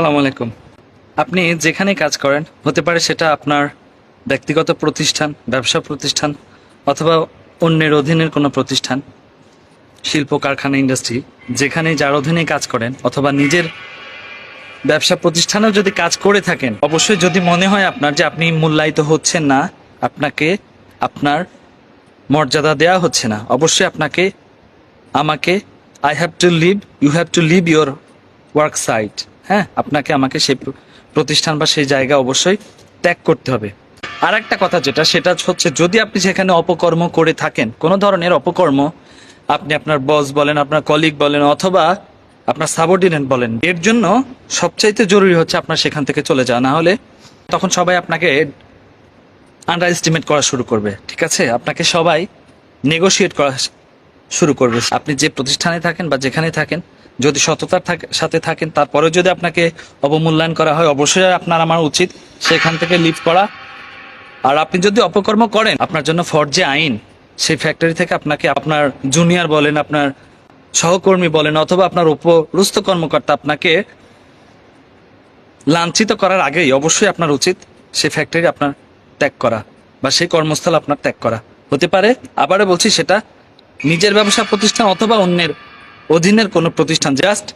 সালাম আলাইকুম। আপনি যেখানে কাজ করেন, হতে পারে সেটা আপনার ব্যক্তিগত প্রতিষ্ঠান, ব্যবসা প্রতিষ্ঠান, অথবা অন্যের অধীনের কোনো প্রতিষ্ঠান, শিল্প, কারখানা ইন্ডাস্ট্রি যেখানে যার অধীনে কাজ করেন, অথবা নিজের ব্যবসা প্রতিষ্ঠানেও যদি কাজ করে থাকেন, অবশ্যই যদি মনে হয় আপনার যে আপনি মূল্যায়িত হচ্ছেন না, আপনাকে আপনার মর্যাদা দেওয়া হচ্ছে না, অবশ্যই আপনাকে, আমাকে I have to leave you have to leave your work site হ্যাঁ আপনাকে আমাকে সেই প্রতিষ্ঠান বা সেই জায়গা অবশ্যই ত্যাগ করতে হবে। আর একটা কথা যেটা, সেটা হচ্ছে যদি আপনি সেখানে অপকর্ম করে থাকেন, কোনো ধরনের অপকর্ম আপনি আপনার বস বলেন, আপনার কলিগ বলেন, অথবা আপনার সাবঅর্ডিনেট বলেন, এর জন্য সবচাইতে জরুরি হচ্ছে আপনার সেখান থেকে চলে যাওয়া। না হলে তখন সবাই আপনাকে আন্ডার এস্টিমেট করা শুরু করবে, ঠিক আছে? আপনাকে সবাই নেগোশিয়েট করা শুরু করবে। আপনি যে প্রতিষ্ঠানে থাকেন বা যেখানে থাকেন যদি সততার সাথে থাকেন, তারপরে যদি আপনাকে অবমূল্যায়ন করা হয়, অবশ্যই আপনার আমার উচিত সেখান থেকে লিভ করা। আর আপনি যদি অপকর্ম করেন, আপনার জন্য ফর্জে আইন, সেই ফ্যাক্টরি থেকে আপনাকে আপনার জুনিয়র বলেন, আপনার সহকর্মী বলেন, অথবা আপনার উপরস্থ কর্মকর্তা আপনাকে লাঞ্ছিত করার আগেই অবশ্যই আপনার উচিত সেই ফ্যাক্টরি আপনার ত্যাগ করা বা সেই কর্মস্থল আপনার ত্যাগ করা। হতে পারে, আবারও বলছি সেটা নিজের ব্যবসা প্রতিষ্ঠান অথবা অন্যের অধীনের কোনো প্রতিষ্ঠান জাস্ট